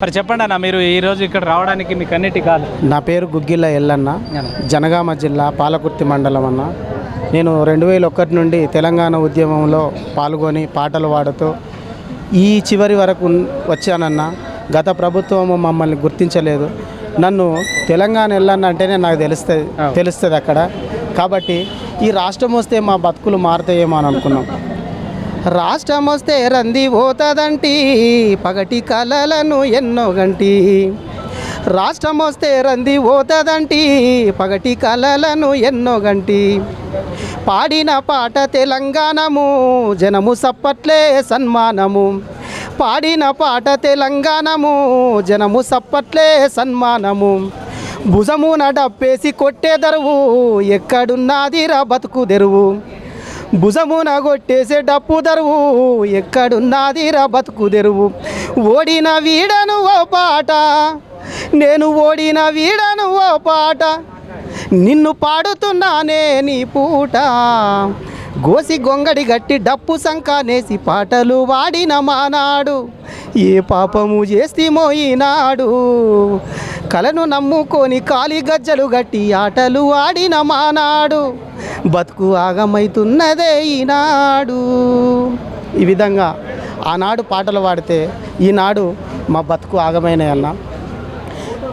మరి చెప్పండి అన్న మీరు ఈ రోజు ఇక్కడ రావడానికి మీకు అన్నిటి కాదు నా పేరు గుగ్గిల్ల ఎల్లన్న జనగామ జిల్లా పాలకుర్తి మండలం అన్న. నేను రెండు వేల ఒకటి నుండి తెలంగాణ ఉద్యమంలో పాల్గొని పాటలు పాడుతూ ఈ చివరి వరకు వచ్చానన్న. గత ప్రభుత్వం మమ్మల్ని గుర్తించలేదు. నన్ను తెలంగాణ ఎల్లన్న అంటేనే నాకు తెలుస్తుంది తెలుస్తుంది అక్కడ. కాబట్టి ఈ రాష్ట్రం వస్తే మా బతుకులు మారుతాయేమో అని అనుకున్నాం. రాష్ట్రం వస్తే రంది పోతుందంటి పగటి కలలను ఎన్నో గంటి. రాష్ట్రం వస్తే రంది పోతుందంటి పగటి కలలను ఎన్నో గంటి. పాడిన పాట తెలంగాణము జనము సప్పట్లే సన్మానము. పాడిన పాట తెలంగాణము జనము సప్పట్లే సన్మానము. భుజమున డప్పేసి కొట్టే దరువు ఎక్కడున్నాదిరా బతుకు తెరువు. భుజమున కొట్టేసేటప్పు దరువు. ఎక్కడున్నదిరా బతుకు తెరువు ఓడిన వీడను ఓ పాట. నేను ఓడిన వీడను ఓ పాట. నిన్ను పాడుతున్నానే నీ పూట. గోసి గొంగడి గట్టి డప్పు సంకానేసి పాటలు వాడిన మానాడు. ఏ పాపము చేస్తేమో ఈనాడు కలను నమ్ముకొని కాలి గజ్జలు గట్టి ఆటలు ఆడిన మానాడు. బతుకు ఆగమైతున్నదే ఈనాడు. ఈ విధంగా ఆనాడు పాటలు పాడితే ఈనాడు మా బతుకు ఆగమైనాయన్న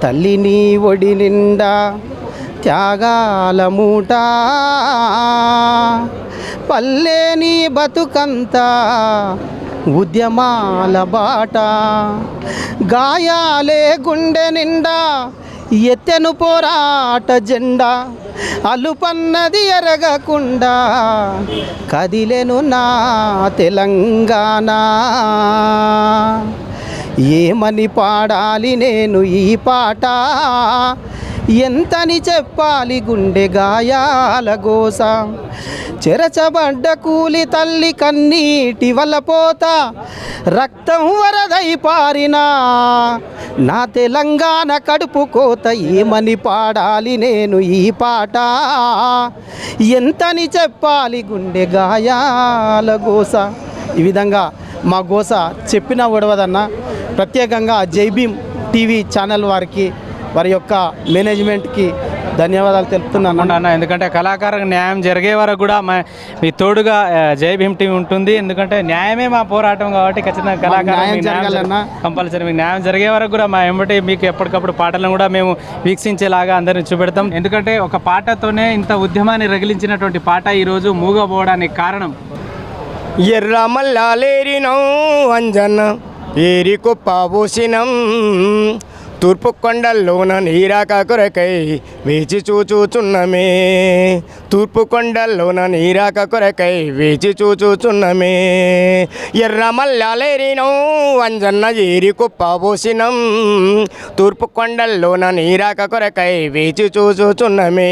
తల్లిని ఒడి నిండా త్యాగాల మూట పల్లెని బతుకంతా ఉద్యమాల బాట. గాయాలే గుండె నిండా ఎత్తెను పోరాట జెండా అలుపన్నది ఎరగకుండా కదిలెను నా తెలంగాణ. ఏమని పాడాలి నేను ఈ పాట? ఎంతని చెప్పాలి గుండె గాయాల గోస? చెరచబడ్డ కూలి తల్లి కన్నీటి వల్ల పోత? రక్తం వరదై పారినా? నా తెలంగాణ కడుపు కోత ఏమని పాడాలి నేను ఈ పాట? ఎంతని చెప్పాలి గుండె గాయాల గోస? ఈ విధంగా మా గోస చెప్పినా ఒడవదన్న ప్రత్యేకంగా జైభీమ్ టీవీ ఛానల్ వారికి వారి యొక్క మేనేజ్మెంట్కి ధన్యవాదాలు తెలుపుతున్నాను ఎందుకంటే కళాకారులకు న్యాయం జరిగే వరకు కూడా మా మీ తోడుగా జై భీమ్ టీం ఉంటుంది. ఎందుకంటే న్యాయమే మా పోరాటం కాబట్టి ఖచ్చితంగా న్యాయం జరగాలన్నా? కంపల్సరీ మీకు న్యాయం జరిగే వరకు కూడా మా ఎంబటి మీకు ఎప్పటికప్పుడు పాటలను కూడా మేము వీక్షించేలాగా అందరిని చూపెడతాం. ఎందుకంటే ఒక పాటతోనే ఇంత ఉద్యమాన్ని రగిలించినటువంటి పాట ఈరోజు మూగబోవడానికి కారణం. ఎర్ర మల్లాలేరినం అంజన ఏరి కుప్ప పోసినం. తూర్పు కొండల్లోన నీరాక కొరకై వేచి చూచుచున్నమే. తూర్పు కొండల్లోన నీరాక కొరకై వేచి చూచుచున్నమే. ఎర్ర మల్లాలేరినం అంజన్న ఏరి కుప్ప పోసినం. తూర్పు కొండల్లోన నీరాక కొరకై వేచి చూచుచున్నమే.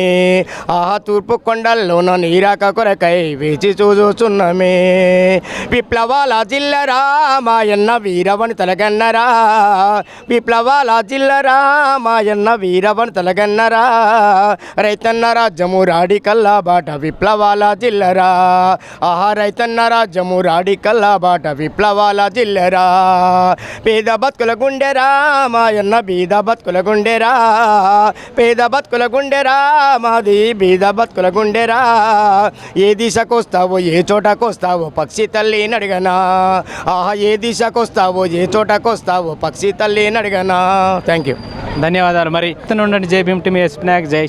ఆహా తూర్పు కొండల్లోన నీరాక కొరకై వేచి చూచుచున్నమే. విప్లవాల జిల్లరా మాయన్న వీరవని తలగన్నరా విప్లవాల పిల్లరా మాయన్న వీరవని తలగన్నరా. రైతన్న రాజ్యము రాడి కల్లా బాట విప్లవాల జిల్లరా. ఆహా రైతన్న రాజ్యము రాడి కల్లా బాట విప్లవాల జిల్లరా. పేద బతుకుల గుండెరా మాయన్న బీద బతుకుల గుండెరా పేద బతుకుల గుండెరా మాది బీద బతుకుల గుండెరా ఏ దిశకొస్తావో ఏ చోటకొస్తావో పక్షి తల్లి నడిగనా. ఆహా ఏ దిశకొస్తావో ఏ చోటకొస్తావో పక్షి తల్లి నడిగనా. Thank you. ధన్యవాదాలు. మరి ఇతను ఉండండి జై భీమ్ ఎస్ ఎస్పినాక్ జై